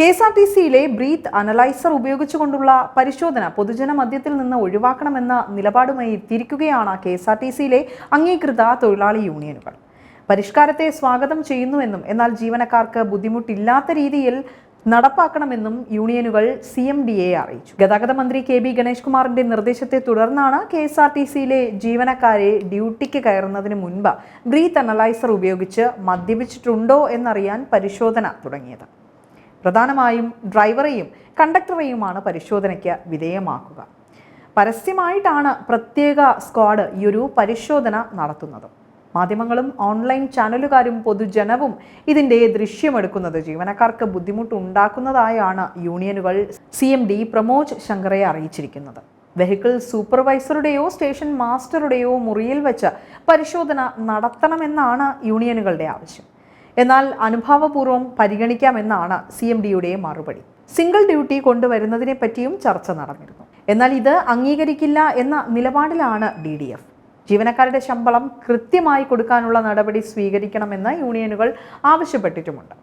K S R T സിയിലെ breath analyser ഉപയോഗിച്ചുകൊണ്ടുള്ള പരിശോധന പൊതുജന മധ്യത്തിൽ നിന്ന് ഒഴിവാക്കണമെന്ന നിലപാടുമായി എത്തിയിരിക്കുകയാണ് കെ എസ് ആർ ടി സിയിലെ അംഗീകൃത തൊഴിലാളി യൂണിയനുകൾ. പരിഷ്കാരത്തെ സ്വാഗതം ചെയ്യുന്നുവെന്നും എന്നാൽ ജീവനക്കാർക്ക് ബുദ്ധിമുട്ടില്ലാത്ത രീതിയിൽ നടപ്പാക്കണമെന്നും യൂണിയനുകൾ സി എം ഡി എ അറിയിച്ചു. ഗതാഗത മന്ത്രി കെ ബി ഗണേഷ് കുമാറിന്റെ നിർദ്ദേശത്തെ തുടർന്നാണ് കെ എസ് ആർ ടി സിയിലെ ജീവനക്കാരെ ഡ്യൂട്ടിക്ക് കയറുന്നതിന് മുൻപ് ബ്രീത്ത് അനലൈസർ ഉപയോഗിച്ച് മദ്യപിച്ചിട്ടുണ്ടോ എന്നറിയാൻ പരിശോധന തുടങ്ങിയത്. പ്രധാനമായും ഡ്രൈവറെയും കണ്ടക്ടറെയുമാണ് പരിശോധനയ്ക്ക് വിധേയമാക്കുക. പരസ്യമായിട്ടാണ് പ്രത്യേക സ്ക്വാഡ് ഈ ഒരു പരിശോധന നടത്തുന്നത്. മാധ്യമങ്ങളും ഓൺലൈൻ ചാനലുകാരും പൊതുജനവും ഇതിന്റെ ദൃശ്യമെടുക്കുന്നത് ജീവനക്കാർക്ക് ബുദ്ധിമുട്ടുണ്ടാക്കുന്നതായാണ് യൂണിയനുകൾ സി എം ഡി പ്രമോജ് ശങ്കറെ അറിയിച്ചിരിക്കുന്നത്. വെഹിക്കിൾ സൂപ്പർവൈസറുടെയോ സ്റ്റേഷൻ മാസ്റ്ററുടെയോ മുറിയിൽ വെച്ച് പരിശോധന നടത്തണമെന്നാണ് യൂണിയനുകളുടെ ആവശ്യം. എന്നാൽ അനുഭാവപൂർവം പരിഗണിക്കാമെന്നാണ് സി എം ഡിയുടെ മറുപടി. സിംഗിൾ ഡ്യൂട്ടി കൊണ്ടുവരുന്നതിനെ പറ്റിയും ചർച്ച നടന്നിരുന്നു. എന്നാൽ ഇത് അംഗീകരിക്കില്ല എന്ന നിലപാടിലാണ് ഡി ഡി എഫ്. ജീവനക്കാരുടെ ശമ്പളം കൃത്യമായി കൊടുക്കാനുള്ള നടപടി സ്വീകരിക്കണമെന്ന് യൂണിയനുകൾ ആവശ്യപ്പെട്ടിട്ടുമുണ്ട്.